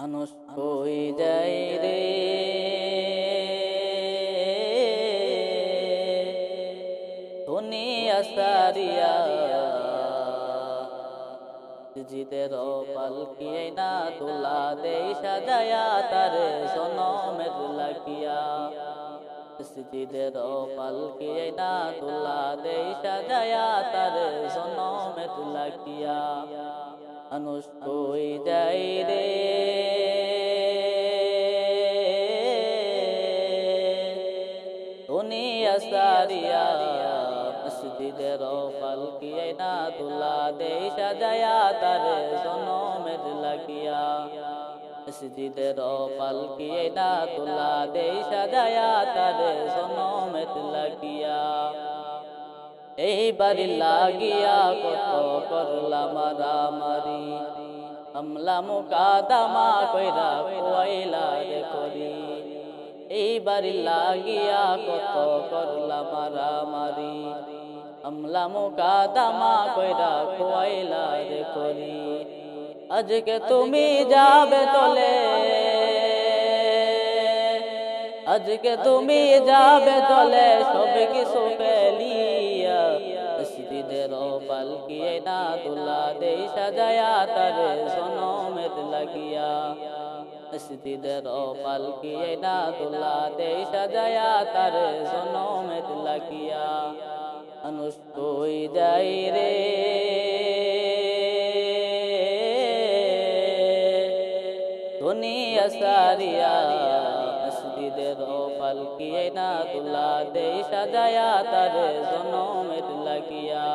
মানুষ কই যাই রে। দুনিয়া সারিয়া জিদের পালকিয়ে না তুলা দেই সাজায়া তারে সনমের লাগিয়া সিজিদের পালকিয়ে না তুলা দেই সাজায়া তারে সনমের লাগিয়া মানুষ কই যাই দুনিয়া সারিয়া মসজিদের পালকিয়ে না তুলা দে সাজায়া তারে সনমের লাগিয়া মসজিদের পালকিয়ে না তুলা দে সাজায়া তারে সনমের লাগিয়া এই বাড়ি লাগিয়া কত করলাম মারামারি আমলা মুকাদামা কইরা কইলা রে করি এই বাড়ি লাগিয়া কত করলাম মারামারি। আমলা মুকাদামা কইরা কইলা রে করি। আজকে তুমি যাবে তলে। আজকে তুমি যাবে তলে, সব কিছু পেলিয়া মসজিদের পালকিয়ে না তুলা দে সাজায়া তারে সনমের লাগিয়া। মসজিদের পালকিয়ে না তুলা দে সাজায়া তারে সনমের লাগিয়া। মানুষ কই যাই রে। দুনিয়া সারিয়া মসজিদের পালকিয়ে না তুলা দে সাজায়া তারে জনমের লাগিয়া।